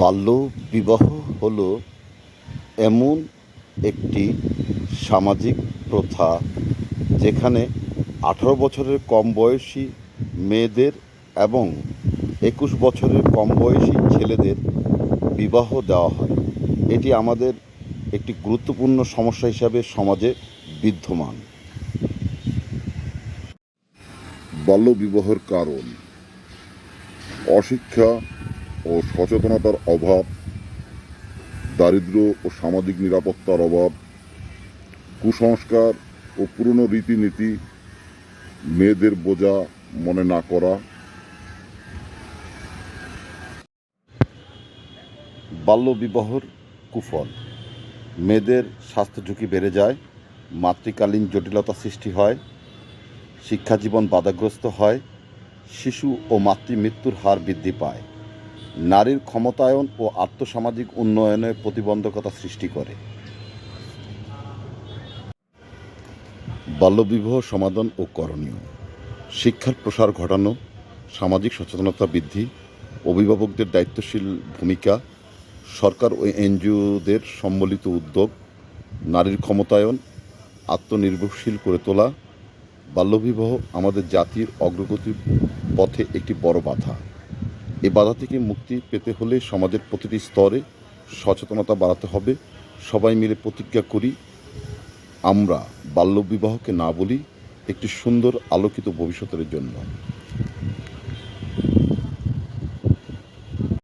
বাল্য বিবাহ হলো এমন একটি সামাজিক প্রথা যেখানে আঠারো বছরের কম বয়সী মেয়েদের এবং একুশ বছরের কম বয়সী ছেলেদের বিবাহ দেওয়া হয়। এটি আমাদের একটি গুরুত্বপূর্ণ সমস্যা হিসাবে সমাজে বিদ্যমান। বাল্যবিবাহের কারণ, অশিক্ষা ও সচেতনতার অভাব দারিদ্র ও সামাজিক নিরাপত্তার অভাব, কুসংস্কার ও পুরনো রীতিনীতি মেয়েদের বোঝা মনে না করা। বাল্যবিবাহর কুফল, মেয়েদের স্বাস্থ্য ঝুঁকি বেড়ে যায়, মাতৃকালীন জটিলতা সৃষ্টি হয় শিক্ষা জীবন বাধাগ্রস্ত হয়, শিশু ও মাতৃমৃত্যুর হার বৃদ্ধি পায়। নারীর ক্ষমতায়ন ও আর্থসামাজিক উন্নয়নে প্রতিবন্ধকতা সৃষ্টি করে। বাল্যবিবাহ সমাধান ও করণীয়। শিক্ষার প্রসার ঘটানো, সামাজিক সচেতনতা বৃদ্ধি, অভিভাবকদের দায়িত্বশীল ভূমিকা, সরকার ও এনজিওদের সম্মিলিত উদ্যোগ, নারীর ক্ষমতায়ন, আত্মনির্ভরশীল করে তোলা, বাল্যবিবাহ আমাদের জাতির অগ্রগতির পথে একটি বড় বাধা। এ বাধা থেকে মুক্তি পেতে হলে সমাজের প্রতিটি স্তরে সচেতনতা বাড়াতে হবে। সবাই মিলে প্রতিজ্ঞা করি, আমরা বাল্যবিবাহকে না বলি, একটি সুন্দর আলোকিত ভবিষ্যতের জন্য।